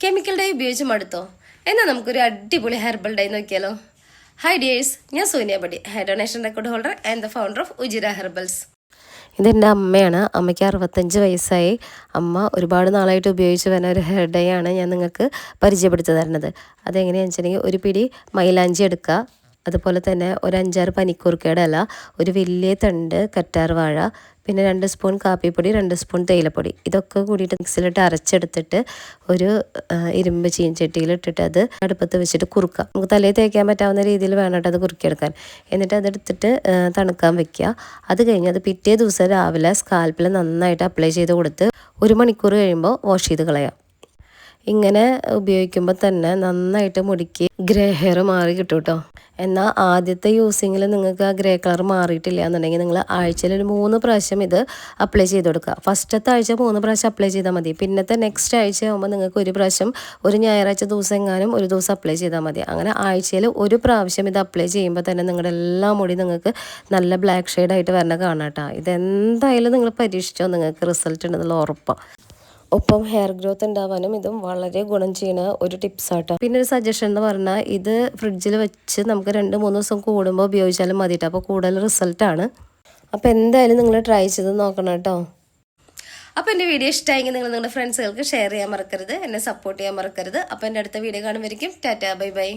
Chemical dye ഉപയോഗിച്ച് മടുത്തോ? എന്നാൽ നമുക്കൊരു അടിപൊളി ഹെർബൽ ഡൈ നോക്കിയാലോ. ഹൈ ഡിയേഴ്സ് ഞാൻ Sonia buddy hair donation record holder and the founder of Ujira herbals ഇതെന്റെ അമ്മയാണ്. അമ്മയ്ക്ക് അറുപത്തഞ്ച് വയസ്സായി. അമ്മ ഒരുപാട് നാളായിട്ട് ഉപയോഗിച്ച് വരുന്ന ഒരു ഹെയർ ഡൈ ആണ് ഞാൻ നിങ്ങൾക്ക് പരിചയപ്പെടുത്തി തരുന്നത്. അതെങ്ങനെയാണെന്ന് വെച്ചിട്ടുണ്ടെങ്കിൽ ഒരു പിടി മൈലാഞ്ചി എടുക്കുക. അതുപോലെ തന്നെ ഒരു അഞ്ചാറ് പനിക്കൂർക്കയുടെ ഇല ഒരു വലിയ തണ്ട് കറ്റാർ വാഴ പിന്നെ രണ്ട് സ്പൂൺ കാപ്പിപ്പൊടി രണ്ട് സ്പൂൺ തേയിലപ്പൊടി. ഇതൊക്കെ കൂടിയിട്ട് മിക്സിലിട്ട് അരച്ചെടുത്തിട്ട് ഒരു ഇരുമ്പ് ചീൻചട്ടിയിൽ ഇട്ടിട്ട് അത് അടുപ്പത്ത് വെച്ചിട്ട് കുറുക്കുക. നമുക്ക് തലയിൽ തേക്കാൻ പറ്റാവുന്ന രീതിയിൽ വേണം അത് കുറുക്കിയെടുക്കാൻ. എന്നിട്ട് അതെടുത്തിട്ട് തണുക്കാൻ വെക്കുക. അത് കഴിഞ്ഞ് അത് പിറ്റേ ദിവസം രാവിലെ സ്കാൽപ്പിൽ നന്നായിട്ട് അപ്ലൈ ചെയ്ത് കൊടുത്ത് ഒരു മണിക്കൂർ കഴിയുമ്പോൾ വാഷ് ചെയ്ത് കളയാം. ഇങ്ങനെ ഉപയോഗിക്കുമ്പോൾ തന്നെ നന്നായിട്ട് മുടിക്ക് ഗ്രേ ഹെയർ മാറി കിട്ടും കേട്ടോ എന്നാൽ ആദ്യത്തെ യൂസിങ്ങിൽ നിങ്ങൾക്ക് ആ ഗ്രേ കളർ മാറിയിട്ടില്ല എന്നുണ്ടെങ്കിൽ നിങ്ങൾ ആഴ്ചയിൽ ഒരു മൂന്ന് പ്രാവശ്യം ഇത് അപ്ലൈ ചെയ്ത് കൊടുക്കുക. ഫസ്റ്റത്തെ ആഴ്ച മൂന്ന് പ്രാവശ്യം അപ്ലൈ ചെയ്താൽ മതി. പിന്നത്തെ നെക്സ്റ്റ് ആഴ്ച ആകുമ്പോൾ നിങ്ങൾക്ക് ഒരു പ്രാവശ്യം ഒരു ഞായറാഴ്ച ദിവസം എങ്ങാനും ഒരു ദിവസം അപ്ലൈ ചെയ്താൽ മതി. അങ്ങനെ ആഴ്ചയിൽ ഒരു പ്രാവശ്യം ഇത് അപ്ലൈ ചെയ്യുമ്പോൾ തന്നെ നിങ്ങളുടെ എല്ലാ മുടി നിങ്ങൾക്ക് നല്ല ബ്ലാക്ക് ഷെയ്ഡായിട്ട് വരണ കാണാം കേട്ടോ ഇതെന്തായാലും നിങ്ങൾ പരീക്ഷിച്ചോ നിങ്ങൾക്ക് റിസൾട്ട് ഉണ്ടെന്നുള്ള ഉറപ്പാണ് ഒപ്പം ഹെയർ ഗ്രോത്ത് ഉണ്ടാവാനും ഇതും വളരെ ഗുണം ചെയ്യുന്ന ഒരു ടിപ്സ് ആട്ടോ. പിന്നെ ഒരു സജഷൻ എന്ന് പറഞ്ഞാൽ ഇത് ഫ്രിഡ്ജിൽ വെച്ച് നമുക്ക് രണ്ട് മൂന്ന് ദിവസം കൂടുമ്പോൾ ഉപയോഗിച്ചാലും മതിട്ടോ. അപ്പോൾ കൂടുതൽ റിസൾട്ടാണ് അപ്പോൾ എന്തായാലും നിങ്ങൾ ട്രൈ ചെയ്ത് നോക്കണം കേട്ടോ. അപ്പോൾ എന്റെ വീഡിയോ ഇഷ്ടമായെങ്കിൽ നിങ്ങൾ നിങ്ങളുടെ ഫ്രണ്ട്സുകൾക്ക് ഷെയർ ചെയ്യാൻ മറക്കരുത്. എന്നെ സപ്പോർട്ട് ചെയ്യാൻ മറക്കരുത്. അപ്പോൾ എന്റെ അടുത്ത വീഡിയോ കാണുമായിരിക്കും ടാറ്റാ ബൈ ബൈ.